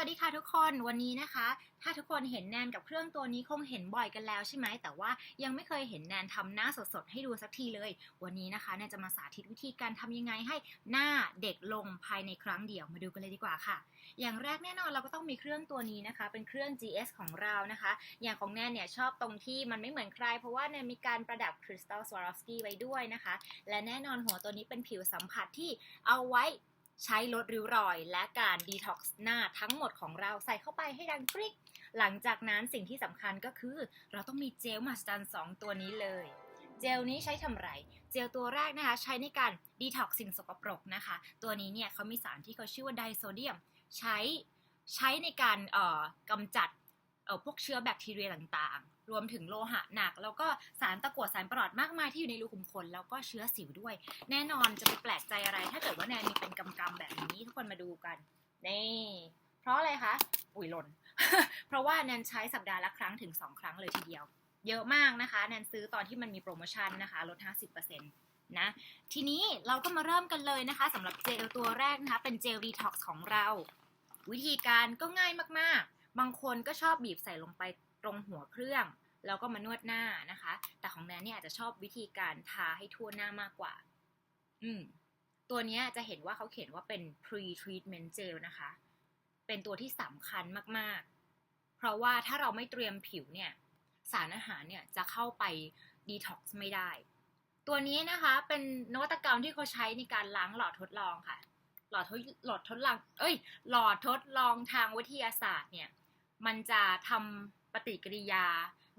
วัสดีค่ะทุกคนวันนี้นะคะ ถ้าทุกคนเห็นแนนกับเครื่องตัวนี้คงเห็นบ่อยกันแล้วใช่ไหมแต่ว่ายังไม่เคยเห็นแนนทำหน้าสดๆให้ดูสักทีเลย วันนี้นะคะแนนจะมาสาธิตวิธีการทำยังไงให้หน้าเด็กลงภายในครั้งเดียวมาดูกันเลยดีกว่าค่ะ อย่างแรกแน่นอนเราก็ต้องมีเครื่องตัวนี้นะคะ เป็นเครื่อง GS ของเรานะคะ อย่างของแนนเนี่ยชอบตรงที่มันไม่เหมือนใคร เพราะว่าแนนมีการประดับคริสตัลสวารอฟสกี้ไว้ด้วยนะคะ และแน่นอนหัวตัวนี้เป็นผิวสัมผัสที่เอาไว้ ใช้ลดริ้วรอย และการดีท็อกซ์หน้าทั้งหมดของเราใส่เข้าไปให้ดังกริ๊กหลังจากนั้นสิ่งที่สำคัญก็คือ เราต้องมีเจลมาสตันสองตัวนี้เลย เจลนี้ใช้ทำไร เจลตัวแรกนะคะ ใช้ในการดีท็อกซ์สิ่งสกปรกนะคะ ตัวนี้เนี่ยเขามีสารที่เขาชื่อว่าไดโซเดียม ใช้ใช้ในการเอ่อกำจัดเอ่อพวกเชื้อแบคทีเรียต่างๆรวมถึงโลหะหนัก แล้วก็สารตะกั่วสารปลอดมากมายที่อยู่ในรูขุมขนแล้วก็เชื้อสิวด้วย แน่นอนจะไปแปลกใจอะไร ถ้าเกิดว่าแนนมีเป็นกำ คนมาดูกัน นี่ เพราะอะไรคะ ปุ๋ยหล่น เพราะว่าแนนใช้สัปดาห์ละครั้งถึง 2 ครั้งเลยทีเดียว เยอะมากนะคะแนนซื้อตอนที่มันมีโปรโมชั่นนะคะลด 50%นะ ทีนี้เราก็มาเริ่มกันเลยนะคะสำหรับเจลตัวแรกนะคะ เป็นเจลดีท็อกซ์ของเรา วิธีการก็ง่ายมากๆ บางคนก็ชอบบีบใส่ลงไปตรงหัวเครื่องแล้วก็มานวดหน้านะคะ แต่ของแนนเนี่ยอาจจะชอบวิธีการทาให้ทั่วหน้ามากกว่า อืม ตัวนี้จะเห็นว่าเขาเขียนว่าเป็น pre treatment gel นะคะ เป็นตัวที่สำคัญมากๆ เพราะว่าถ้าเราไม่เตรียมผิวเนี่ย สารอาหารเนี่ยจะเข้าไป detox ไม่ได้ ตัวนี้นะคะเป็นนวัตกรรมที่เขาใช้ในการล้างหลอดทดลองค่ะ หลอดทดหลอดทดลอง เอ้ย หลอดทดลองทางวิทยาศาสตร์เนี่ย มันจะทำปฏิกิริยา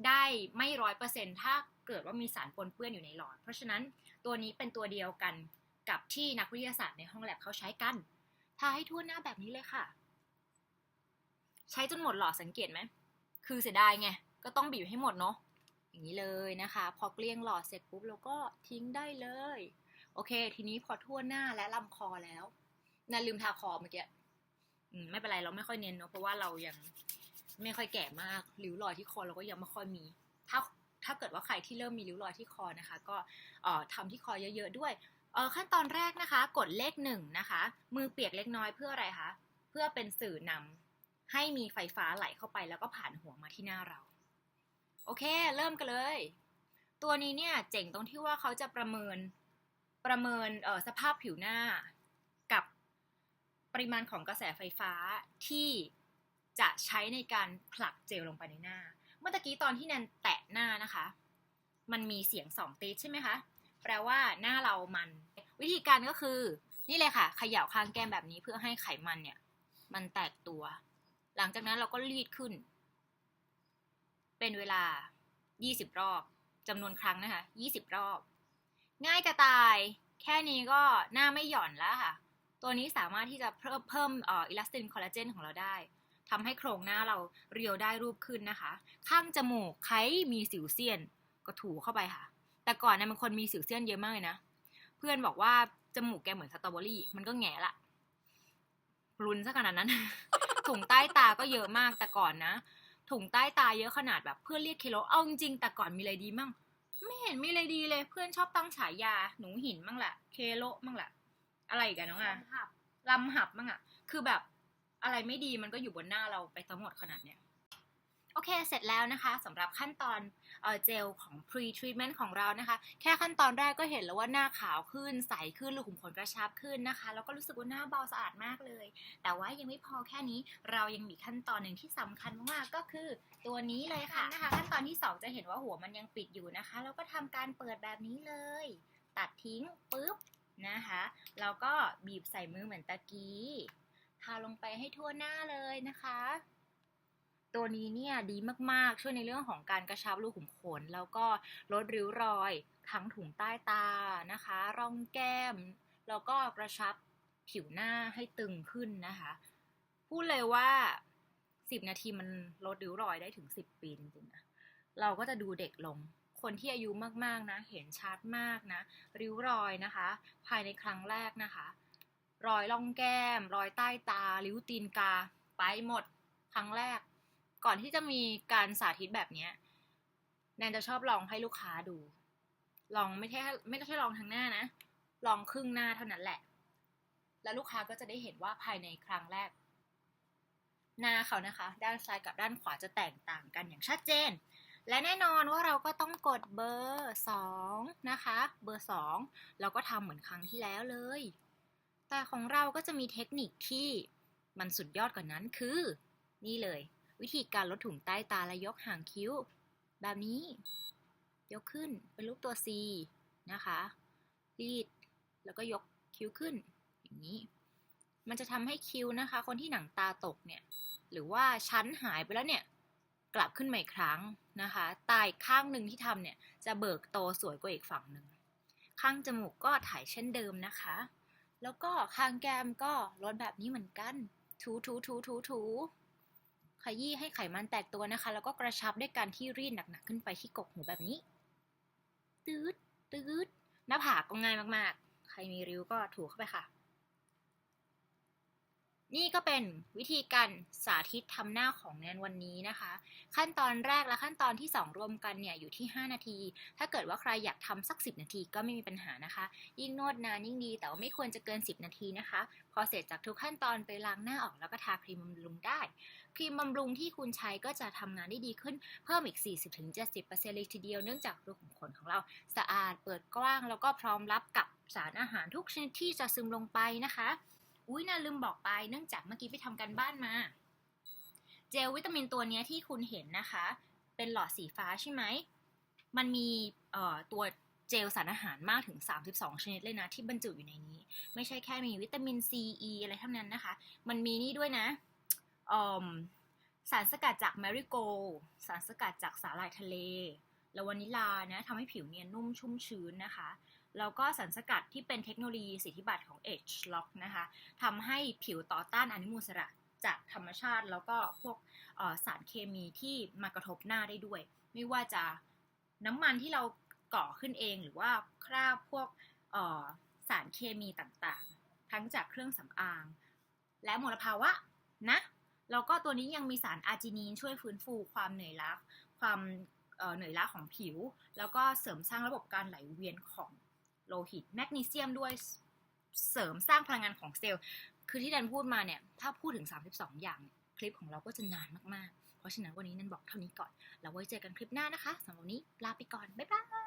ได้ไม่ร้อยเปอร์เซ็นถ้าเกิดว่ามีสารปนเปื้อนอยู่ในหลอด เพราะฉะนั้นตัวนี้เป็นตัวเดียวกัน กับที่นักวิทยาศาสตร์ในห้องแลบเขาใช้กัน ทาให้ทั่วหน้าแบบนี้เลยค่ะ ใช้จนหมดหลอดสังเกตไหม คือเสียดายไง ก็ต้องบีบให้หมดเนาะ อย่างนี้เลยนะคะ พอเกลี้ยงหลอดเสร็จปุ๊บเราก็ทิ้งได้เลย โอเค ทีนี้พอทั่วหน้าและลำคอแล้วน่าลืมทาคอเมื่อกี้ไม่เป็นไรเราไม่ค่อยเน้นเนาะเพราะว่าเรายังไม่ค่อยแก่มากริ้วรอยที่คอเราก็ยังไม่ค่อยมี ถ้า ถ้าเกิดว่าใครที่เริ่มมีริ้วรอยที่คอนะคะ ก็เอ่อทำที่คอเยอะๆด้วยขั้นตอนแรกนะคะ กดเลขหนึ่งนะคะ มือเปียกเล็กน้อยเพื่ออะไรคะเพื่อเป็นสื่อนำให้มีไฟฟ้าไหลเข้าไปแล้วก็ผ่านหัวมาที่หน้าเรา โอเค เริ่มกันเลย ตัวนี้เนี่ยเจ๋งตรงที่ว่าเขาจะประเมินประเมินสภาพผิวหน้ากับปริมาณของกระแสไฟฟ้าที่จะใช้ในการผลักเจลลงไปในหน้า เมื่อตะกี้ตอนที่แนนแตะหน้านะคะ มันมีเสียงสองตีใช่ไหมคะ แปลว่าหน้าเรามัน วิธีการก็คือ นี่เลยค่ะเขย่าข้างแก้มแบบนี้เพื่อให้ไขมันเนี่ย มันแตกตัว หลังจากนั้นเราก็รีดขึ้น เป็นเวลา 20 รอบจำนวนครั้งนะคะ20 รอบ ง่ายจะตาย แค่นี้ก็หน้าไม่หย่อนแล้วค่ะ ตัวนี้สามารถที่จะเพิ่มเพิ่มเอ่ออิลาสตินคอลลาเจนของเราได้ ทำให้โครงหน้าเราเรียวได้รูปขึ้นนะคะ ข้างจมูกใครมีสิวเซียนก็ถูเข้าไปค่ะ แต่ก่อนเนี่ยมันคนมีสิวเซียนเยอะมากเลยนะ เพื่อนบอกว่าจมูกแกเหมือนสตรอเบอรี่ มันก็แง่ละ รุนซะขนาดนั้น ถุงใต้ตาก็เยอะมากแต่ก่อนนะ ถุงใต้ตาเยอะขนาดแบบ เพื่อนเรียกเคโลเอาจริงๆแต่ก่อนมีอะไรดีมั่ง ไม่เห็นมีอะไรดีเลย เพื่อนชอบตั้งฉายา หนูหินมั่งแหละ เคโลมั่งแหละ อะไรอีกันน้องอะหับลำหับมั่งอะคือแบบ อะไรไม่ดีมันก็อยู่บนหน้าเราไปทั้งหมดขนาดเนี้ยโอเค เสร็จแล้วนะคะสำหรับขั้นตอนเอเจลของ pre treatment ของเรานะคะ แค่ขั้นตอนแรกก็เห็นแล้วว่าหน้าขาวขึ้น ใสขึ้นรูขุมขนกระชับขึ้นนะคะ แล้วก็รู้สึกว่าหน้าเบาสะอาดมากเลย แต่ว่ายังไม่พอแค่นี้เรายังมีขั้นตอนหนึ่งที่สำคัญมากก็คือตัวนี้เลยค่ะนะคะ ขั้นตอนที่สองจะเห็นว่าหัวมันยังปิดอยู่นะคะ แล้วก็ทำการเปิดแบบนี้เลย ตัดทิ้งปุ๊บนะคะแล้วก็บีบใส่มือเหมือนตะกี้าลงไปให้ทั่วหน้าเลยนะคะ ตัวนี้เนี่ยดีมากๆ ช่วยในเรื่องของการกระชับรูขุมขน แล้วก็ลดริ้วรอยทั้งถุงใต้ตานะคะ ร่องแก้ม แล้วก็กระชับผิวหน้าให้ตึงขึ้นนะคะ พูดเลยว่า 10 นาทีมันลดริ้วรอยได้ถึง 10 ปีจริงๆนะ เราก็จะดูเด็กลง คนที่อายุมากๆนะ เห็นชัดมากนะ ริ้วรอยนะคะ ภายในครั้งแรกนะคะ รอยล่องแก้ม รอยใต้ตา ริ้วตีนกา ไปหมด ครั้งแรก ก่อนที่จะมีการสาธิตแบบเนี้ยแนนจะชอบลองให้ลูกค้าดู ลองไม่ใช่ไม่ใช่ลองทั้งหน้านะ ลองครึ่งหน้าเท่านั้นแหละ แล้วลูกค้าก็จะได้เห็นว่าภายในครั้งแรก หน้าเขานะคะ ด้านซ้ายกับด้านขวาจะแตกต่างกันอย่างชัดเจน และแน่นอนว่าเราก็ต้องกดเบอร์ 2 นะคะ เบอร์ 2 เราก็ทำเหมือนครั้งที่แล้วเลย แต่ของเราก็จะมีเทคนิคที่มันสุดยอดกว่านั้นคือ นี่เลย วิธีการลดถุงใต้ตาและยกหางคิ้ว แบบนี้ ยกขึ้นเป็นรูปตัว C นะคะรีดแล้วก็ยกคิ้วขึ้น อย่างนี้ มันจะทำให้คิ้วนะคะ คนที่หนังตาตกเนี่ย หรือว่าชั้นหายไปแล้วเนี่ย กลับขึ้นมาอีกครั้งนะคะตาอีกข้างหนึ่งที่ทำเนี่ย จะเบิกโตสวยกว่าอีกฝั่งหนึ่งข้างจมูกก็ถ่ายเช่นเดิมนะคะ แล้วก็คางแก้มก็ลดแบบนี้เหมือนกัน ถูถูถูถูถูขยี้ให้ไขมันแตกตัวนะคะ แล้วก็กระชับด้วยการที่รีดหนักๆขึ้นไปที่กกหูแบบนี้ ตืดตืดหน้าผากก็ง่ายมากๆ ใครมีริ้วก็ถูเข้าไปค่ะ นี่ก็เป็นวิธีการสาธิตทำหน้าของแนนวันนี้นะคะ ขั้นตอนแรกและขั้นตอนที่ 2 รวมกันเนี่ยอยู่ที่ 5 นาที ถ้าเกิดว่าใครอยากทำสัก 10 นาทีก็ไม่มีปัญหานะคะ ยิ่งนวดนานยิ่งดี แต่ว่าไม่ควรจะเกิน 10 นาทีนะคะ พอเสร็จจากทุกขั้นตอนไปล้างหน้าออกแล้วก็ทาครีมบำรุงได้ ครีมบำรุงที่คุณใช้ก็จะทำงานได้ดีขึ้นเพิ่มอีก 40-70%เลยทีเดียวเนื่องจากรูขุมขนของเราสะอาดเปิดกว้าง แล้วก็พร้อมรับกับสารอาหารทุกชนิดที่จะซึมลงไปนะคะ อุ้ยน่าลืมบอกไปเนื่องจากเมื่อกี้ไปทำกันบ้านมา เจลวิตามินตัวนี้ที่คุณเห็นนะคะ เป็นหลอดสีฟ้าใช่ไหม มันมีเอ่อตัวเจลสารอาหารมากถึง 32 ชนิดเลยนะ ที่บรรจุอยู่ในนี้ ไม่ใช่แค่มีวิตามินซีอ e อะไรเท่านั้นนะคะ มันมีนี่ด้วยนะสารสกัดจากแมริโก สารสกัดจากสาหร่ายทะเล และวานิลานะทำให้ผิวเนียนนุ่มชุ่มชื้นนะคะ แล้วก็สารสกัดที่เป็นเทคโนโลยีสิทธิบัตรของ H Lock นะคะทำให้ผิวต่อต้านอนุมูลอิสระจากธรรมชาติ แล้วก็พวกสารเคมีที่มากระทบหน้าได้ด้วย ไม่ว่าจะน้ำมันที่เราก่อขึ้นเองหรือว่าคราบพวกสารเคมีต่างๆ ทั้งจากเครื่องสำอาง และมลภาวะนะแล้วก็ตัวนี้ยังมีสารอาร์จินีนช่วยฟื้นฟูความเหนื่อยล้าความเหนื่อยล้าของผิว แล้วก็เสริมสร้างระบบการไหลเวียนของ โลหิต แมกนีเซียมด้วยเสริมสร้างพลังงานของเซลล์ คือที่แดนพูดมาเนี่ย ถ้าพูดถึง 32 อย่างเนี่ยคลิปของเราก็จะนานมากๆ เพราะฉะนั้นวันนี้นันบอกเท่านี้ก่อน แล้วไว้เจอกันคลิปหน้านะคะสำหรับวันนี้ลาไปก่อน บ๊ายบาย